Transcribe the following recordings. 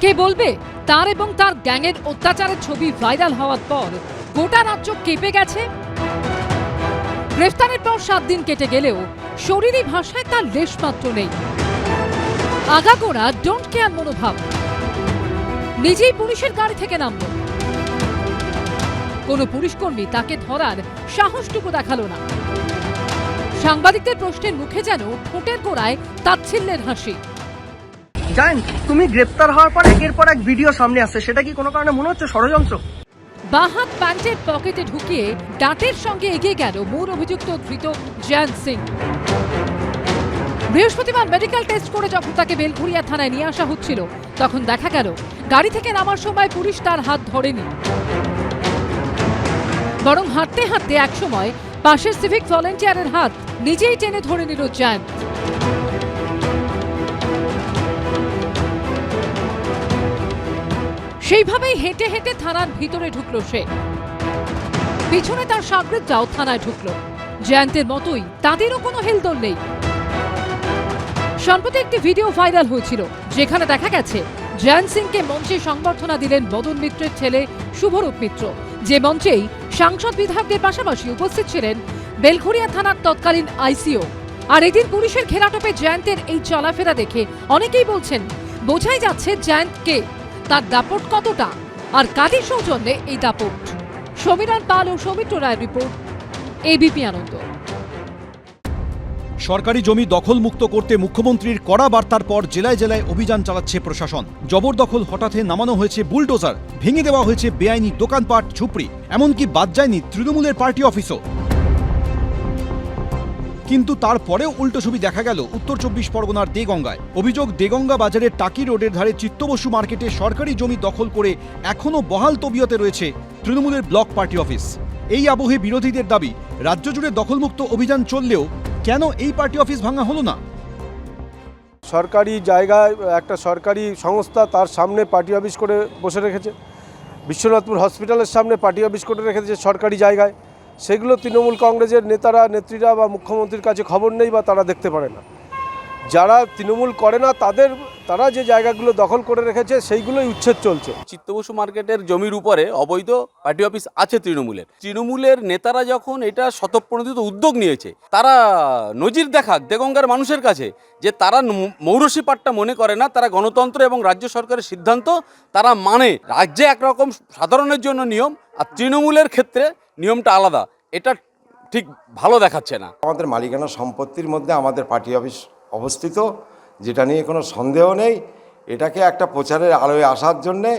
কে বলবে? তার এবং তার গ্যাংয়ের অত্যাচারের ছবি ভাইরাল হওয়ার পর গোটা রাজ্য কেঁপে গেছে। গ্রেফতারের পর সাত দিন কেটে গেলেও শরীরী ভাষায় তার লেশমাত্র নেই। আগাগোড়া ডোন্ট কেয়ার মনোভাব। নিজেই পুলিশের গাড়ি থেকে নামল। কোনো পুলিশকর্মী তাকে ধরার সাহসটুকু দেখাল না। সাংবাদিকদের প্রশ্নের মুখে যেন ঠোঁটের গোড়ায় তাচ্ছিল্যের হাসি। জানেন তুমি গ্রেপ্তার হওয়ার পর একের পর এক ভিডিও সামনে আসছে। সেটা কি কোনো কারণে মনে হচ্ছে ষড়যন্ত্র? বাহাত প্যান্টের পকেটে ঢুকিয়ে ডাটের সঙ্গে এগিয়ে গেল মূল অভিযুক্ত ধৃত জয়ন্ত সিং। বৃহস্পতিবার মেডিকেল টেস্ট করে যখন তাকে বেলঘুরিয়া থানায় নিয়ে আসা হচ্ছিল, তখন দেখা গেল গাড়ি থেকে নামার সময় পুলিশ তার হাত ধরেনি। বরং হাঁটতে হাঁটতে একসময় পাশের সিভিক ভলেন্টিয়ারের হাত নিজেই টেনে ধরে নিল জয়ন্ত সেইভাবেই হেঁটে হেঁটে থানার ভিতরে ঢুকলো সে। পিছনে তার সাগরেদরাও থানায় ঢুকলো। জয়ন্তের মতোই তাদেরও কোনো হেলদোল নেই। সম্প্রতি একটি ভিডিও ভাইরাল হয়েছিল, যেখানে দেখা গেছে, জয়ন্ত সিংকে মঞ্চে সংবর্ধনা দিলেন মদন মিত্রের ছেলে শুভরূপ মিত্র, যে মঞ্চেই সাংসদ বিধায়কদের পাশাপাশি উপস্থিত ছিলেন বেলঘরিয়া থানার তৎকালীন আইসিও। আর এদিন পুলিশের ঘেরাটোপে জয়ন্তের এই চলাফেরা দেখে অনেকেই বলছেন, বোঝাই যাচ্ছে জয়ন্ত কে তার দাপট কতটা? আর কাদের সৌজন্যে এই দাপট? সমীরণ পাল ও সৌমিত্র রায়ের রিপোর্ট এবিপি আনন্দ। সরকারি জমি দখলমুক্ত করতে মুখ্যমন্ত্রীর কড়া বার্তার পর জেলায় জেলায় অভিযান চালাচ্ছে প্রশাসন। জবরদখল হঠাৎ নামানো হয়েছে বুলডোজার, ভেঙে দেওয়া হয়েছে বেআইনি দোকানপাট, ঝুপড়ি, এমনকি বাদ যায়নি তৃণমূলের পার্টি অফিসও। কিন্তু তারপরেও উল্টো ছবি দেখা গেল উত্তর চব্বিশ পরগনার দেগঙ্গায়। অভিযোগ, দেগঙ্গা বাজারের টাকি রোডের ধারে চিত্তবসু মার্কেটে সরকারি জমি দখল করে এখনও বহাল তবিয়তে রয়েছে তৃণমূলের ব্লক পার্টি অফিস। এই আবহে বিরোধীদের দাবি, রাজ্য জুড়ে দখলমুক্ত অভিযান চললেও কেন এই পার্টি অফিস ভাঙা হলো না? সরকারি জায়গায় একটা সরকারি সংস্থা তার সামনে পার্টি অফিস করে বসে রেখেছে। বিশ্বনাথপুর হসপিটালের সামনে পার্টি অফিস করে রেখেছে সরকারি জায়গায়। সেগুলো তৃণমূল কংগ্রেসের নেতারা, নেত্রীরা বা মুখ্যমন্ত্রীর কাছে খবর নেই বা তারা দেখতে পারে না। যারা তৃণমূল করে না তাদের তারা যে জায়গাগুলো দখল করে রেখেছে সেইগুলোই উচ্ছেদ চলছে। চিত্তবসু মার্কেটের জমির উপরে অবৈধ পার্টি অফিস আছে তৃণমূলের। তৃণমূলের নেতারা যখন এটা শতপ্রণোদিত উদ্যোগ নিয়েছে তারা নজির দেখাক দেগঙ্গার মানুষের কাছে যে তারা মৌরসী পাট্টা মনে করে না তারা গণতন্ত্র এবং রাজ্য সরকারের সিদ্ধান্ত তারা মানে। রাজ্যে একরকম সাধারণের জন্য নিয়ম আর তৃণমূলের ক্ষেত্রে নিয়মটা আলাদা। এটা ঠিক ভালো দেখাচ্ছে না। আমাদের মালিকানা সম্পত্তির মধ্যে আমাদের পার্টি অফিস অবস্থিত, যেটা নিয়ে কোনো সন্দেহ নেই। এটাকে একটা প্রচারের আলোয় আসার জন্যে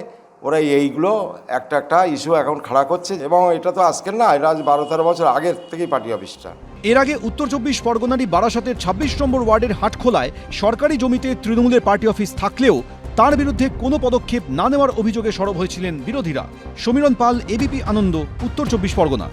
ওরা এইগুলো একটা একটা ইস্যু এখন খাড়া করছে এবং এটা তো আজকের না, এটা আজ বারো তেরো বছর আগের থেকেই পার্টি অফিসটা। এর আগে উত্তর চব্বিশ পরগনারই বারাসতের ছাব্বিশ নম্বর ওয়ার্ডের হাটখোলায় সরকারি জমিতে তৃণমূলের পার্টি অফিস থাকলেও তার বিরুদ্ধে কোনো পদক্ষেপ না নেওয়ার অভিযোগে সরব হয়েছিলেন বিরোধীরা। সমীরণ পাল এবিপি আনন্দ, উত্তর চব্বিশ পরগনা।